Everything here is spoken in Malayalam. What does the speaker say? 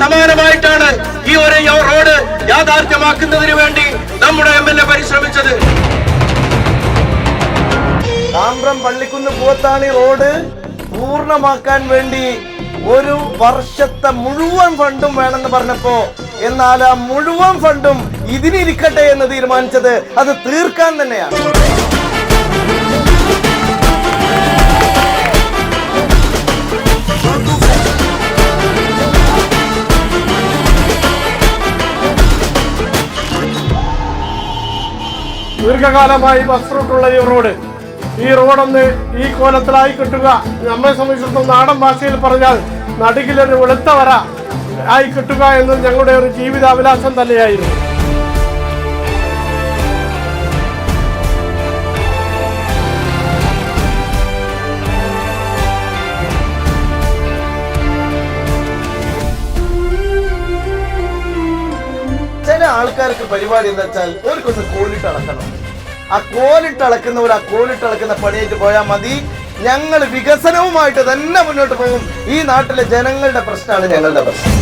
സമാനമായിട്ടാണ് ഈ ഒരു റോഡ് യാഥാർത്ഥ്യമാക്കുന്നതിന് വേണ്ടി നമ്മുടെ എം എൽ എ പരിശ്രമിച്ചത്. താമ്രം പള്ളിക്കുന്ന് പൂവത്താണി റോഡ് പൂർണമാക്കാൻ വേണ്ടി ഒരു വർഷത്തെ മുഴുവൻ ഫണ്ടും വേണമെന്ന് പറഞ്ഞപ്പോ എന്നാൽ ആ മുഴുവൻ ഫണ്ടും ഇതിനിരിക്കട്ടെ എന്ന് തീരുമാനിച്ചത് അത് തീർക്കാൻ തന്നെയാണ്. ദീർഘകാലമായി ബസ് റൂട്ടുള്ള ഈ റോഡ്. ഈ റോഡൊന്ന് ഈ കോലത്തിലായി കിട്ടുക നമ്മെ സംബന്ധിച്ചിടത്തോളം നാടൻ ഭാഷയിൽ പറഞ്ഞാൽ നടുകിലൊരു വെളുത്ത വര ആയി കിട്ടുക എന്നത് ഞങ്ങളുടെ ഒരു ജീവിതാഭിലാഷം തന്നെയായിരുന്നു. ആൾക്കാർക്ക് പരിപാടി എന്താ വെച്ചാൽ ഒരു അവർക്കൊന്ന് കോലിട്ട് അളക്കണം. ആ കോലിട്ട് അളക്കുന്നവർ ആ കോലിട്ട് അളക്കുന്ന പണിയായിട്ട് പോയാൽ മതി. ഞങ്ങൾ വികസനവുമായിട്ട് തന്നെ മുന്നോട്ട് പോകും. ഈ നാട്ടിലെ ജനങ്ങളുടെ പ്രശ്നമാണ് ഞങ്ങളുടെ പ്രശ്നം.